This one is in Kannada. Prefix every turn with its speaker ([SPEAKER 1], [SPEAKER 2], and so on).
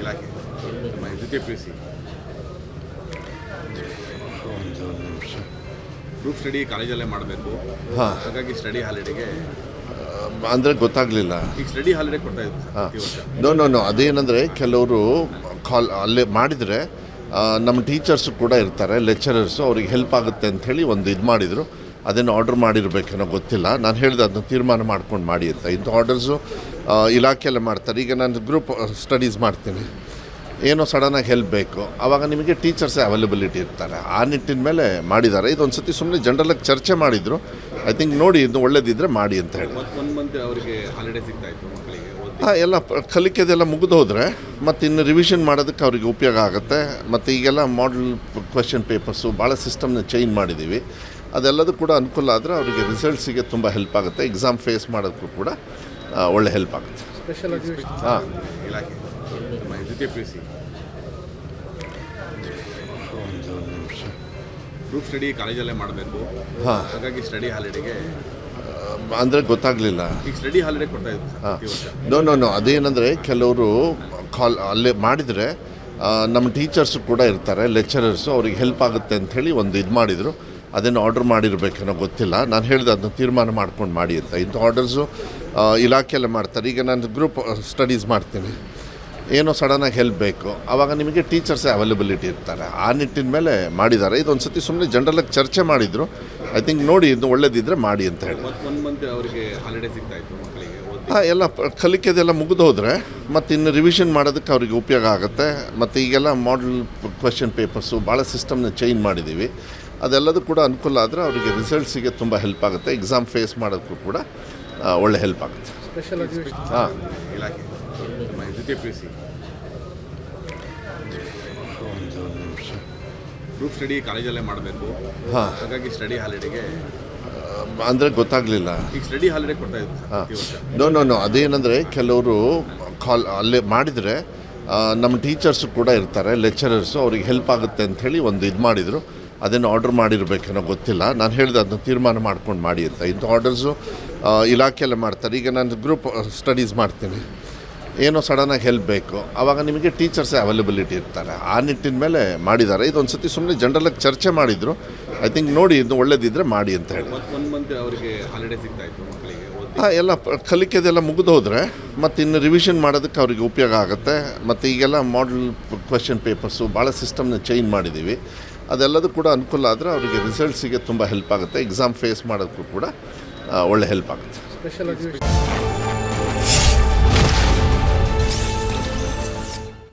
[SPEAKER 1] ಇಲಾಖೆ. ದ್ವಿತೀಯ ಪಿ ಸಿ
[SPEAKER 2] ಒಂದು ನಿಮಿಷ.
[SPEAKER 1] ಗ್ರೂಪ್ ಸ್ಟಡಿ ಕಾಲೇಜಲ್ಲೇ ಮಾಡಬೇಕು. ಹಾಗಾಗಿ ಸ್ಟಡಿ ಹಾಲಿಡೇಗೆ
[SPEAKER 2] ಅಂದರೆ ಗೊತ್ತಾಗಲಿಲ್ಲ.
[SPEAKER 1] ಈಗ ಸ್ಟಡಿ ಹಾಲಿಡೇ ಕೊಡ್ತಾ ಈ
[SPEAKER 2] ನೋ ನೋ ನೋ ಅದೇನೆಂದರೆ ಕೆಲವರು ಕಾಲ್ ಅಲ್ಲೇ ಮಾಡಿದರೆ ನಮ್ಮ ಟೀಚರ್ಸು ಕೂಡ ಇರ್ತಾರೆ ಲೆಕ್ಚರರ್ಸು ಅವ್ರಿಗೆ ಹೆಲ್ಪ್ ಆಗುತ್ತೆ ಅಂಥೇಳಿ ಒಂದು ಇದು ಮಾಡಿದರು. ಅದನ್ನು ಆರ್ಡ್ರ್ ಮಾಡಿರಬೇಕೇನೋ ಗೊತ್ತಿಲ್ಲ. ನಾನು ಹೇಳಿದೆ ಅದನ್ನ ತೀರ್ಮಾನ ಮಾಡ್ಕೊಂಡು ಮಾಡಿ ಅಂತ. ಇಂಥ ಆರ್ಡರ್ಸು ಇಲಾಖೆಯಲ್ಲೇ ಮಾಡ್ತಾರೆ. ಈಗ ನಾನು ಗ್ರೂಪ್ ಸ್ಟಡೀಸ್ ಮಾಡ್ತೀನಿ. ಏನೋ ಸಡನ್ನಾಗಿ ಹೆಲ್ಪ್ ಬೇಕು. ಆವಾಗ ನಿಮಗೆ ಟೀಚರ್ಸೇ ಅವೈಲಬಿಲಿಟಿ ಇರ್ತಾರೆ. ಆ ನಿಟ್ಟಿನ ಮೇಲೆ ಮಾಡಿದ್ದಾರೆ. ಇದೊಂದು ಸತಿ ಸುಮ್ಮನೆ ಜನರಲಾಗಿ ಚರ್ಚೆ ಮಾಡಿದರು. ಐ ಥಿಂಕ್ ನೋಡಿ ಇದು ಒಳ್ಳೇದಿದ್ದರೆ ಮಾಡಿ ಅಂತ ಹೇಳಿ. ಹಾಂ ಎಲ್ಲ ಕಲಿಕೆದೆಲ್ಲ ಮುಗಿದು ಹೋದರೆ ಮತ್ತು ಇನ್ನು ರಿವಿಷನ್ ಮಾಡೋದಕ್ಕೆ ಅವರಿಗೆ ಉಪಯೋಗ ಆಗುತ್ತೆ. ಮತ್ತು ಈಗೆಲ್ಲ ಮಾಡಲ್ ಕ್ವೆಶನ್ ಪೇಪರ್ಸು ಭಾಳ ಸಿಸ್ಟಮ್ನ ಚೇಂಜ್ ಮಾಡಿದ್ದೀವಿ ಅದೆಲ್ಲದೂ ಕೂಡ ಅನುಕೂಲ ಆದರೆ ಅವರಿಗೆ ರಿಸಲ್ಟ್ಸಿಗೆ ತುಂಬ ಹೆಲ್ಪ್ ಆಗುತ್ತೆ. ಎಕ್ಸಾಮ್ ಫೇಸ್ ಮಾಡೋದಕ್ಕೂ ಕೂಡ ಒಳ್ಳೆ ಹೆಲ್ಪ್ ಆಗುತ್ತೆ. ಹಾಂ.
[SPEAKER 1] ಗ್ರೂಪ್ ಸ್ಟಡಿ ಕಾಲೇಜಲ್ಲೇ ಮಾಡಬೇಕು.
[SPEAKER 2] ಹಾಂ.
[SPEAKER 1] ಹಾಗಾಗಿ ಸ್ಟಡಿ ಹಾಲಿಡೇಗೆ
[SPEAKER 2] ಅಂದರೆ ಗೊತ್ತಾಗಲಿಲ್ಲ.
[SPEAKER 1] ಈಗ ಸ್ಟಡಿ ಹಾಲಿಡೇ ಕೊಡ್ತಾ ಇದ್ರು
[SPEAKER 2] ಹಾಂ. ನೋ ನೋ ನೋ ಅದೇನಂದರೆ ಕೆಲವರು ಕಾಲ್ ಅಲ್ಲೇ ಮಾಡಿದರೆ ನಮ್ಮ ಟೀಚರ್ಸು ಕೂಡ ಇರ್ತಾರೆ ಲೆಕ್ಚರರ್ಸು ಅವ್ರಿಗೆ ಹೆಲ್ಪ್ ಆಗುತ್ತೆ ಅಂಥೇಳಿ ಒಂದು ಇದು ಮಾಡಿದರು. ಅದನ್ನು ಆರ್ಡರ್ ಮಾಡಿರಬೇಕೇನೋ ಗೊತ್ತಿಲ್ಲ. ನಾನು ಹೇಳಿದೆ ಅದನ್ನ ತೀರ್ಮಾನ ಮಾಡ್ಕೊಂಡು ಮಾಡಿ ಅಂತ. ಇಂಥ ಆರ್ಡರ್ಸು ಇಲಾಖೆಯಲ್ಲೇ ಮಾಡ್ತಾರೆ. ಈಗ ನಾನು ಗ್ರೂಪ್ ಸ್ಟಡೀಸ್ ಮಾಡ್ತೀನಿ. ಏನೋ ಸಡನ್ನಾಗಿ ಹೆಲ್ಪ್ ಬೇಕು. ಆವಾಗ ನಿಮಗೆ ಟೀಚರ್ಸೇ ಅವೈಲಬಿಲಿಟಿ ಇರ್ತಾರೆ. ಆ ನಿಟ್ಟಿನ ಮೇಲೆ ಮಾಡಿದ್ದಾರೆ. ಇದೊಂದು ಸತಿ ಸುಮ್ಮನೆ ಜನರಲಾಗಿ ಚರ್ಚೆ ಮಾಡಿದರು. ಐ ಥಿಂಕ್ ನೋಡಿ ಇದು ಒಳ್ಳೇದಿದ್ದರೆ ಮಾಡಿ ಅಂತ ಹೇಳಿ. ಹಾಂ ಎಲ್ಲ ಕಲಿಕೆದೆಲ್ಲ ಮುಗಿದು ಹೋದರೆ ಮತ್ತು ಇನ್ನು ರಿವಿಷನ್ ಮಾಡೋದಕ್ಕೆ ಅವರಿಗೆ ಉಪಯೋಗ ಆಗುತ್ತೆ. ಮತ್ತು ಈಗೆಲ್ಲ ಮಾಡಲ್ ಕ್ವೆಶನ್ ಪೇಪರ್ಸು ಭಾಳ ಸಿಸ್ಟಮ್ನ ಚೇಂಜ್ ಮಾಡಿದ್ದೀವಿ. ಅದೆಲ್ಲದೂ ಕೂಡ ಅನುಕೂಲ ಆದರೆ ಅವರಿಗೆ ರಿಸಲ್ಟ್ಸಿಗೆ ತುಂಬ ಹೆಲ್ಪ್ ಆಗುತ್ತೆ. ಎಕ್ಸಾಮ್ ಫೇಸ್ ಮಾಡೋದಕ್ಕೂ ಕೂಡ ಒಳ್ಳೆ ಹೆಲ್ಪ್ ಆಗುತ್ತೆ. ಹಾಂ.
[SPEAKER 1] ಗ್ರೂಪ್ ಸ್ಟಡಿ ಕಾಲೇಜಲ್ಲೇ ಮಾಡಬೇಕು.
[SPEAKER 2] ಹಾಂ.
[SPEAKER 1] ಹಾಗಾಗಿ ಸ್ಟಡಿ ಹಾಲಿಡೇಗೆ
[SPEAKER 2] ಅಂದರೆ ಗೊತ್ತಾಗಲಿಲ್ಲ.
[SPEAKER 1] ಈಗ ಸ್ಟಡಿ ಹಾಲಿಡೇ ಕೊಡ್ತಾ
[SPEAKER 2] ನೋ ನೋ ನೋ ಅದೇನಂದರೆ ಕೆಲವರು ಕಾಲ್ ಅಲ್ಲೇ ಮಾಡಿದರೆ ನಮ್ಮ ಟೀಚರ್ಸು ಕೂಡ ಇರ್ತಾರೆ ಲೆಕ್ಚರರ್ಸು ಅವ್ರಿಗೆ ಹೆಲ್ಪ್ ಆಗುತ್ತೆ ಅಂಥೇಳಿ ಒಂದು ಇದು ಮಾಡಿದರು. ಅದನ್ನು ಆರ್ಡರ್ ಮಾಡಿರಬೇಕೇನೋ ಗೊತ್ತಿಲ್ಲ. ನಾನು ಹೇಳಿದೆ ಅದನ್ನ ತೀರ್ಮಾನ ಮಾಡ್ಕೊಂಡು ಮಾಡಿ ಅಂತ. ಇಂಥ ಆರ್ಡರ್ಸು ಇಲಾಖೆಯಲ್ಲೇ ಮಾಡ್ತಾರೆ. ಈಗ ನಾನು ಗ್ರೂಪ್ ಸ್ಟಡೀಸ್ ಮಾಡ್ತೀನಿ. ಏನೋ ಸಡನ್ನಾಗಿ ಹೆಲ್ಪ್ ಬೇಕು. ಆವಾಗ ನಿಮಗೆ ಟೀಚರ್ಸೇ ಅವೈಲಬಿಲಿಟಿ ಇರ್ತಾರೆ. ಆ ನಿಟ್ಟಿನ ಮೇಲೆ ಮಾಡಿದ್ದಾರೆ. ಇದೊಂದು ಸತಿ ಸುಮ್ಮನೆ ಜನರಲಾಗಿ ಚರ್ಚೆ ಮಾಡಿದರು. ಐ ಥಿಂಕ್ ನೋಡಿ ಇದು ಒಳ್ಳೇದಿದ್ದರೆ ಮಾಡಿ ಅಂತ ಹೇಳಿ. ಹಾಂ ಎಲ್ಲ ಕಲಿಕೆದೆಲ್ಲ ಮುಗಿದು ಹೋದರೆ ಮತ್ತು ಇನ್ನು ರಿವಿಷನ್ ಮಾಡೋದಕ್ಕೆ ಅವರಿಗೆ ಉಪಯೋಗ ಆಗುತ್ತೆ. ಮತ್ತು ಈಗೆಲ್ಲ ಮಾಡಲ್ ಕ್ವೆಶನ್ ಪೇಪರ್ಸು ಭಾಳ ಸಿಸ್ಟಮ್ನ ಚೇಂಜ್ ಮಾಡಿದ್ದೀವಿ ಅದೆಲ್ಲದೂ ಕೂಡ ಅನುಕೂಲ ಆದರೆ ಅವರಿಗೆ ರಿಸಲ್ಟ್ಸಿಗೆ ತುಂಬ ಹೆಲ್ಪ್ ಆಗುತ್ತೆ. ಎಕ್ಸಾಮ್ ಫೇಸ್ ಮಾಡೋದಕ್ಕೂ ಕೂಡ ಒಳ್ಳೆ ಹೆಲ್ಪ್ ಆಗುತ್ತೆ.